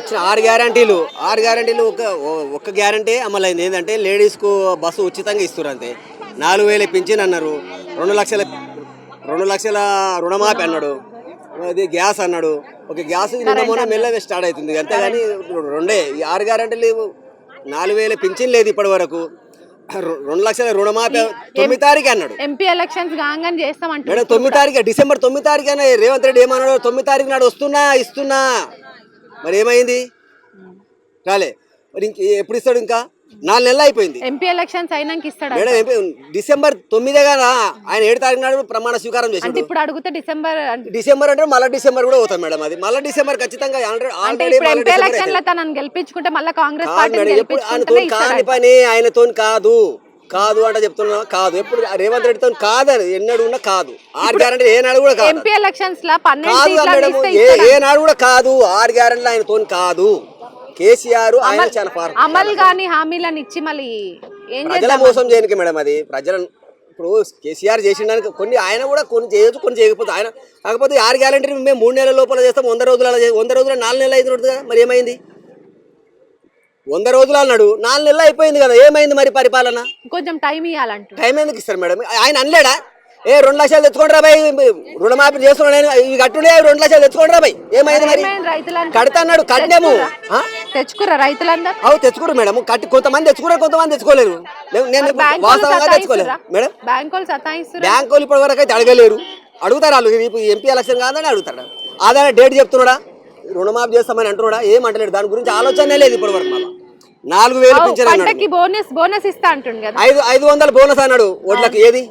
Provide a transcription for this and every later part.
ఇచ్చిన ఆరు గ్యారంటీలు ఆరు గ్యారంటీలు ఒక ఒక్క గ్యారంటీ అమలైంది. ఏంటంటే లేడీస్కు బస్సు ఉచితంగా ఇస్తారు అంతే. నాలుగు వేలు పింఛన్ అన్నారు. రెండు లక్షల రెండు లక్షల రుణమాఫీ అన్నాడు. అది గ్యాస్ అన్నాడు. ఒక గ్యాస్ మొన్న మెల్లగా స్టార్ట్ అవుతుంది. అంతేగాని రెండే. ఈ ఆరు గ్యారంటీలు నాలుగు వేల పింఛన్ లేదు ఇప్పటి వరకు. రెండు లక్షల రుణమాఫీ తొమ్మిది తారీఖు అన్నాడు. ఎంపీ ఎలక్షన్స్ కాగానే మేడం తొమ్మిది తారీఖు డిసెంబర్ తొమ్మిది తారీఖు రేవంత్ రెడ్డి ఏమన్నాడు? తొమ్మిది తారీఖు నాడు వస్తున్నా ఇస్తున్నా. మరి ఏమైంది రాలే మరి ఇంక ఎప్పుడు ఇస్తాడు ఇంకా? నాలుగు నెలలు అయిపోయింది. ఎంపీ ఎలక్షన్స్ అయినాక ఇస్తాడు? మేడం ఏం- డిసెంబర్ తొమ్మిదే కదా. ఆయన ఏడు తారీఖు నాడు ప్రమాణ స్వీకారం అంటే చేసిండు ఇప్పుడు అడిగితే డిసెంబర్ అంటే డిసెంబర్ అంటే మళ్ళీ డిసెంబర్ కూడా పోతాం మేడం అది. మళ్ళీ డిసెంబర్ ఖచ్చితంగా ఆల్రెడీ అంటే ఆల్రెడీ ఇప్పుడు మళ్ళీ ఎంపీ డిసెంబర్ ఎలక్షన్లో అవుతుంది. తనని గెలిపించుకుంటే మళ్ళీ కాంగ్రెస్ కాదు పార్టీని మేడం ఎప్పుడు ఆయనతో కాని పని ఆయనతో కాదు. కాదు అంటే చెప్తున్నా కాదు. ఎప్పుడు రేవంత్ రెడ్డితో కాదు ఎన్నడూ ఉన్నా కాదు. ఆరు గ్యారంటీ ఏనాడు కూడా కాదు. ఎంపీ ఎలక్షన్స్ లా పన్నెండు కాదు సీట్ల మేడం ఇస్తే ఏ ఇస్తాడా? ఏ నాడు కూడా కాదు. ఆరు గ్యారెంట్లు ఆయనతో కాదు. కేసీఆర్ ఆయన చాలా అమలు గాని హామీలను ఇచ్చి మళ్ళీ ఏం ప్రజల మోసం చేయడానికి మేడం అది. ప్రజల ఇప్పుడు కేసీఆర్ చేసిండానికి కొన్ని ఆయన కూడా కొన్ని చేయొచ్చు కొన్ని చేయకపోతే ఆయన కాకపోతే ఆరు గ్యారెంటీ మేము మూడు నెలల లోపల చేస్తాం. వంద రోజులు వంద రోజులు నాలుగు నెలలు కదా మరి ఏమైంది? వంద రోజులు అన్నాడు. నాలుగు నెలలు అయిపోయింది కదా ఏమైంది మరి పరిపాలన? కొంచెం టైం ఇవ్వాలంటూ టైం ఎందుకు ఇస్తారు మేడం? ఆయన అనలేడా? ఏ రెండు లక్షలు తెచ్చుకోండి రా భయ్ రుణమాఫీ చేస్తున్నాడు ఇవి కట్టుండే రెండు లక్షలు తెచ్చుకోండి రా భయ్ ఏమైంది మరి? ఏమైంది రైతులందరూ? కడతా అన్నాడు కట్టాము? తెచ్చుకురా రైతులందరూ? అవు తెచ్చుకోరు మేడం. కట్టి కొంతమంది తెచ్చుకున్నారు కొంతమంది తెచ్చుకోలేరు. నేను- వాస్తవంగా తెచ్చుకోలేదు మేడం? బ్యాంక్ వాళ్ళు ఇప్పటి వరకు అయితే అడగలేరు. అడుగుతారు వాళ్ళు? ఎంపీ ఎలక్షన్ కాదని అడుగుతాడు ఆదాయ డేట్ చెప్తున్నాడా? రుణమాఫీ చేస్తామని అంటున్నాడా? ఏం అంటలేడు? దాని గురించి ఆలోచనే లేదు ఇప్పటి వరకు మళ్ళీ నాలుగు వేలు పింఛన్ అన్నాడు. బోనస్ బోనస్ ఇస్తా అంటుండు కదా. ఐదు ఐదు వందల బోనస్ అన్నాడు ఓట్లకి ఏది?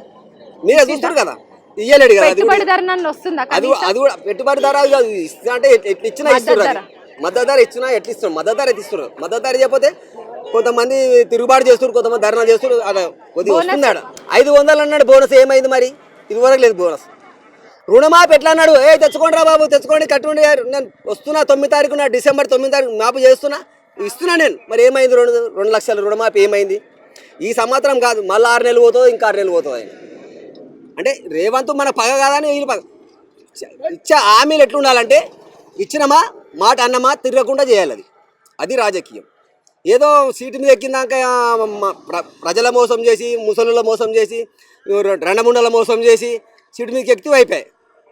మీరే చూస్తారు కదా. ఇయ్యలేడు కదా అది కూడా. పెట్టుబడి ధర నన్ను వస్తుందా అది అది కూడా పెట్టుబడి ధర ఇక ఇస్తా అంటే ఎట్- ఎట్లా ఇచ్చినా ఇస్తున్నారు. మద్దతు ధర ఇచ్చినా ఎట్లా ఇస్తున్నారు? మద్దతు ధర ఇస్తున్నారు? మద్దతు ధర చెప్పితే కొంతమంది తిరుగుబాటు చేస్తున్నారు కొంతమంది ధర్నా చేస్తున్నారు అలా కొద్దిగా వస్తుంది ఆడ. ఐదు వందలు అన్నాడు బోనస్ ఏమైంది మరి? ఇది వరకు లేదు బోనస్. రుణమాఫీ ఎట్లా అన్నాడు? ఏ తెచ్చుకోండి రా బాబు తెచ్చుకోండి కట్టుకోండి నేను వస్తున్నా తొమ్మిది తారీఖు నా డిసెంబర్ తొమ్మిది తారీఖు మాపు చేస్తున్నా. ఇస్తున్నా నేను. మరి ఏమైంది రెండు రెండు లక్షల రుణమాఫీ ఏమైంది? ఈ సంవత్సరం కాదు మళ్ళీ ఆరు నెలలు పోతుందో ఇంకా ఆరు నెలలు పోతుంది ఆయన. అంటే రేవంత్ మన పగ కాదని వీళ్ళు పగ ఇచ్చే హామీలు ఎట్లుండాలంటే ఇచ్చినమా మాట అన్నమా తిరగకుండా చేయాలి అది. అది రాజకీయం. ఏదో సీటు మీద ఎక్కిందాక ప్ర- ప్రజల మోసం చేసి ముసలుల మోసం చేసి రెండముండల మోసం చేసి సీటు మీదకి ఎక్కితే అయిపోయాయి.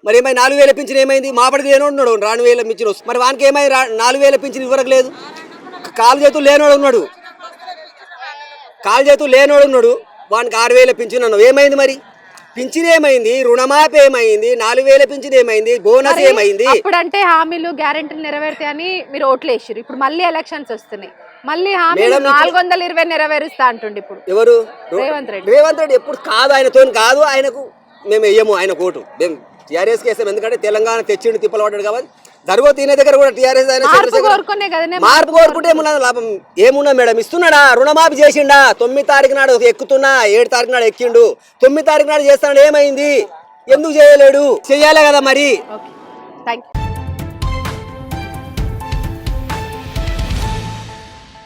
మరి ఏమైనా నాలుగు వేల పింఛన్ ఏమైంది? మాపడిది లేనోడు ఉన్నాడు రాను వేల పింఛన్ వస్తుంది. మరి వానికి ఏమైంది నాలుగు వేల పింఛన్ ఇవ్వరకు లేదు కాలు చేతులు లేనోడు ఉన్నాడు. కాలు చేతులు లేనోడు ఉన్నాడు. వానికి ఆరు వేల పింఛన్ అన్నావు. ఏమైంది మరి? పింఛన్ ఏమైంది? రుణమాఫీ ఏమైంది? నాలుగు వేల పింఛన్ ఏమైంది? బోనస్ ఏమైంది? అప్పుడంటే హామీలు గ్యారెంటీలు నెరవేరుతాయని మీరు ఓట్లు వేసిరు ఇప్పుడు మళ్ళీ ఎలక్షన్స్ వస్తున్నాయి. మళ్ళీ హామీలు నాలుగు వందల ఇరవై నెరవేరుస్తా అంటుండు ఇప్పుడు. ఎవరు? రేవంత్ రెడ్డి. రేవంత్ రెడ్డి ఎప్పుడు కాదు ఆయనతో కాదు ఆయనకు మేము వెయ్యము ఆయన ఓటు మేము టీఆర్ఎస్కి వేసాం. ఎందుకంటే తెలంగాణ తెచ్చిండు తిప్పలు పడ్డాడు కాబట్టి జరగో తినే దగ్గర కూడా టీఆర్ఎస్ మార్పు కోరుకుంటే ఏమున్నా లాభం? ఏమున్నా మేడం? ఇస్తున్నాడా? రుణమాఫీ చేసిండా? తొమ్మిది తారీఖు నాడు ఎక్కుతున్నా ఏడు తారీఖు నాడు ఎక్కిండు. తొమ్మిది తారీఖు నాడు చేస్తాడు ఏమైంది? ఎందుకు చేయలేడు? చెయ్యాలి కదా మరి. Thank you